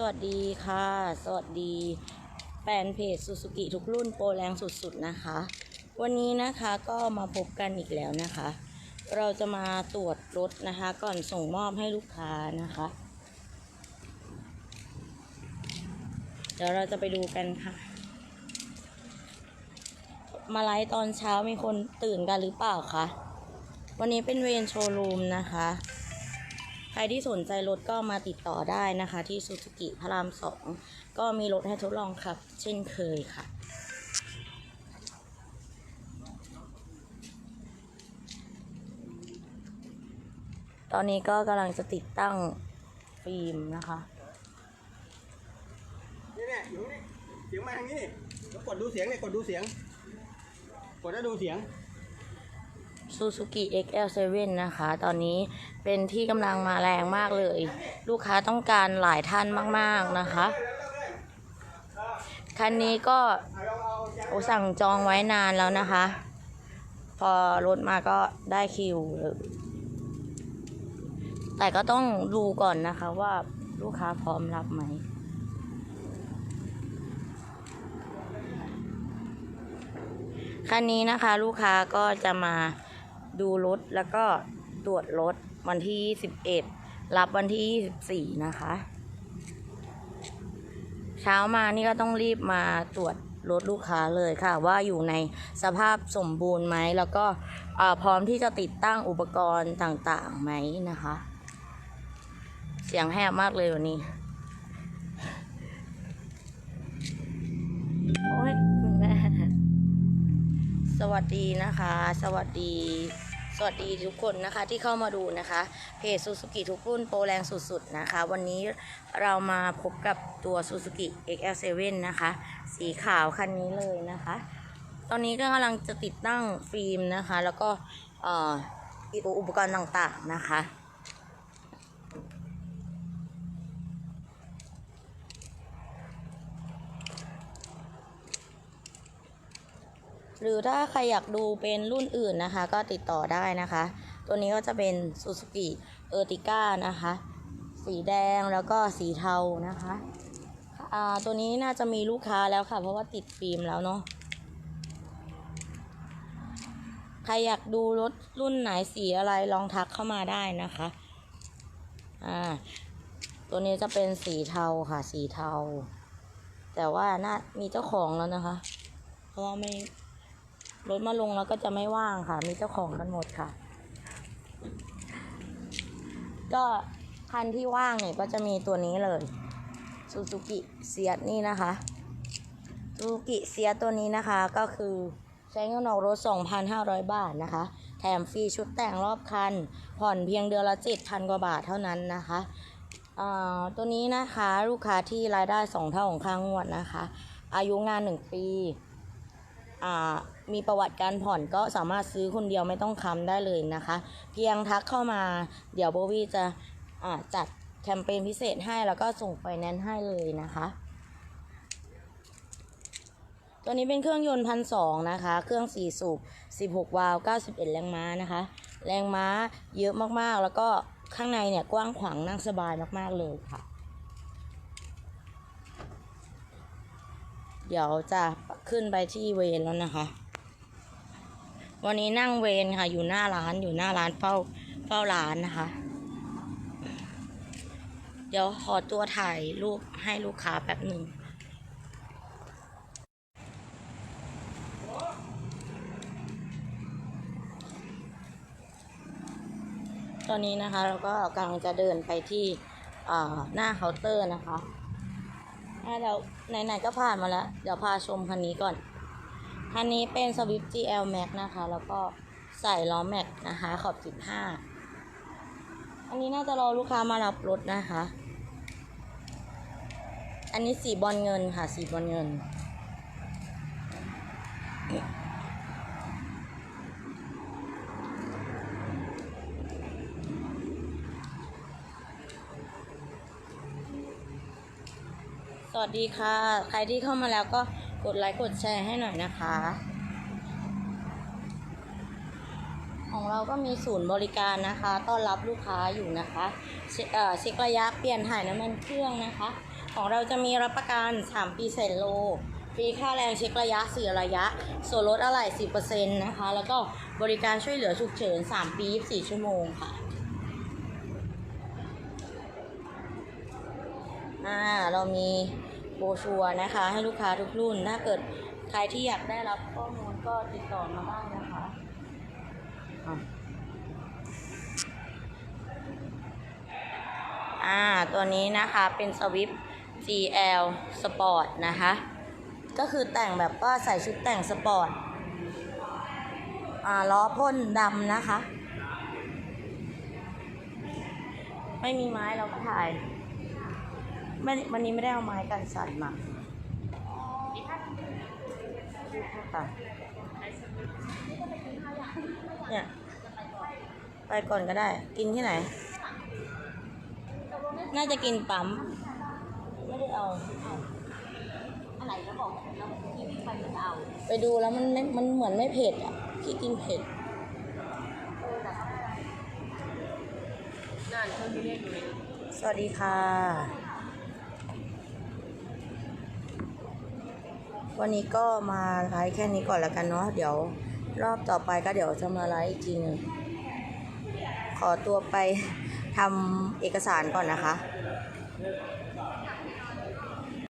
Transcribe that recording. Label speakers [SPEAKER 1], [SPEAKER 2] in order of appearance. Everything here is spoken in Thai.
[SPEAKER 1] สวัสดีค่ะ สวัสดีแฟนเพจซูซูกิทุกรุ่นโปรแรงสุดๆนะคะ วันนี้นะคะก็มาพบกันอีกแล้วนะคะ เราจะมาตรวจรถนะคะ ก่อนส่งมอบให้ลูกค้านะคะ เดี๋ยวเราจะไปดูกันค่ะ มาไลฟ์ตอนเช้ามีคนตื่นกันหรือเปล่าคะวันนี้เป็นเวรโชว์รูมนะคะ ใครที่สนใจรถก็มาติดต่อได้นะคะ ที่ซูซูกิพระรามสองก็มีรถให้ทดลองขับ เช่นเคยค่ะตอนนี้ก็กำลังจะติดตั้งฟิล์มนะคะ
[SPEAKER 2] นี่เนี่ยอยู่นี่เสียงมาทางนี้แล้วกดดูเสียงเนี่ยกดดูเสียง กดแล้วดูเสียง
[SPEAKER 1] Suzuki XL7 นะคะ ตอนนี้เป็นที่กำลังมาแรงมากเลย ลูกค้าต้องการหลายท่านมากๆนะคะ คันนี้ก็สั่งจองไว้นานแล้วนะคะ พอรถมาก็ได้คิวเลยแต่ก็ต้องดูก่อนนะคะว่าลูกค้าพร้อมรับไหม คันนี้นะคะลูกค้าก็จะมา ดูรถแล้วก็ตรวจรถวันที่21รับวันที่ 24 นะคะ เช้ามานี่ก็ต้องรีบมาตรวจรถลูกค้าเลยค่ะ ว่าอยู่ในสภาพสมบูรณ์ไหม แล้วก็พร้อมที่จะติดตั้งอุปกรณ์ต่างๆไหมนะคะ เสียงแหบมากเลยวันนี้โอ้ยคุณแม่สวัสดีนะคะ สวัสดี สวัสดีทุกคนนะคะที่เข้ามาดูนะคะเพจซูซูกิทุกรุ่นโปรแรงสุดๆนะคะ วันนี้เรามาพบกับตัวซูซูกิ XL7 นะคะ สีขาวคันนี้เลยนะคะ ตอนนี้ก็กำลังจะติดตั้งฟิล์มนะคะ แล้วก็อออุปกรณ์ต่างๆนะคะ หรือถ้าใครอยากดูเป็นรุ่นอื่นนะคะ ก็ติดต่อได้นะคะ ตัวนี้ก็จะเป็น Suzuki Ertiga นะคะ สีแดงแล้วก็สีเทานะคะตัวนี้น่าจะมีลูกค้าแล้วค่ะ เพราะว่าติดฟิล์มแล้วเนาะใครอยากดูรถรุ่นไหนสีอะไรลองทักเข้ามาได้นะคะ อ่า ตัวนี้จะเป็นสีเทาค่ะ สีเทา แต่ว่าน่ามีเจ้าของแล้วนะคะ เพราะว่าไม่ รถมาลงแล้วก็จะไม่ว่างค่ะ มีเจ้าของกันหมดค่ะ ก็คันที่ว่างเนี่ยก็จะมีตัวนี้เลยซูซูกิเซียนี่นะคะซูซูกิเซียตัวนี้นะคะก็คือใช้เงินออกรถ 2,500 บาทนะคะ แถมฟรีชุดแต่งรอบคัน ผ่อนเพียงเดือนละ7,000 กว่าบาทเท่านั้นนะคะอ่าตัวนี้นะคะลูกค้าที่รายได้ 2 เท่าของค่างวดนะคะ อายุงาน 1 ปี มีประวัติการผ่อนก็สามารถซื้อคนเดียวไม่ต้องค้ำได้เลยนะคะ เพียงทักเข้ามาเดี๋ยวโบวี่จะจัดแคมเปญพิเศษให้แล้วก็ส่งไฟแนนซ์ให้เลยนะคะ ตัวนี้เป็นเครื่องยนต์พันสองนะคะ เครื่องสี่สูบ16 วาล์ว91 แรงม้านะคะ แรงม้าเยอะมากๆ แล้วก็ข้างในเนี่ยกว้างขวางนั่งสบายมากๆเลยค่ะ เดี๋ยวจะขึ้นไปที่เวรแล้วนะคะ วันนี้นั่งเวรค่ะ อยู่หน้าร้านอยู่หน้าร้านเฝ้าเฝ้าร้านนะคะ เดี๋ยวขอตัวถ่ายรูปให้ลูกค้าแป๊บหนึ่งตอนนี้นะคะเราก็กำลังจะเดินไปที่หน้าเคาน์เตอร์นะคะ อะเดี๋ยวไหนๆก็ผ่านมาแล้ว เดี๋ยวพาชมคันนี้ก่อน คันนี้เป็น Swift GL Max นะคะ แล้วก็ใส่ล้อแม็กนะคะ ขอบ15อันนี้น่าจะรอลูกค้ามารับรถนะคะ อันนี้สีบอลเงินค่ะ สีบอลเงิน วัสดีค่ะ ใครที่เข้ามาแล้วก็กดไลค์กดแชร์ให้หน่อยนะคะ ขอ๋อเราก็มีศูนย์บริการนะคะ ต้อนรับลูกค้าอยู่นะคะเช็คเอ่อเช็คระยะเปลี่ยนถ่ายน้ำมันเครื่องนะคะ ของเราจะมีรับประกัน 3 ปีเสร็โลฟรีค่าแรงเช็คระยะ4ระยะ ส่วนลดอะไหล่10%นะคะ แล้วก็บริการช่วยเหลือฉุกเฉิน 3 ปี 24 ชั่วโมงค่ะอ่าเรามี โบชัวนะคะ ให้ลูกค้าทุกรุ่น ถ้าเกิดใครที่อยากได้รับข้อมูลก็ติดต่อมาได้นะคะอะอ่าตัวนี้นะคะเป็นสวิฟ GL Sport นะคะ ก็คือแต่งแบบว่าใส่ชุดแต่งสปอร์ตอ่าล้อพ่นดำนะคะ ไม่มีไม้เราก็ถ่าย ไม่วันนี้ไม่ได้เอาไม้กันสั่นมาค่ะเนี่ยไปก่อนก็ได้ กินที่ไหน น่าจะกินปั๊ม ไม่ได้เอา
[SPEAKER 3] อะไรแล้วบอกเราที่วิ่งไปจะเอา
[SPEAKER 1] ไปดูแล้วมันไม่มันเหมือนไม่เผ็ดอะพี่กินเผ็ด
[SPEAKER 3] นั่นเครื่องที่เรียกดูเลย
[SPEAKER 1] สวัสดีค่ะ วันนี้ก็มาไลฟ์แค่นี้ก่อนแล้วกันเนาะเดี๋ยวรอบต่อไปก็เดี๋ยวจะมาไลฟ์อีกทีหนึงขอตัวไปทำเอกสารก่อนนะคะ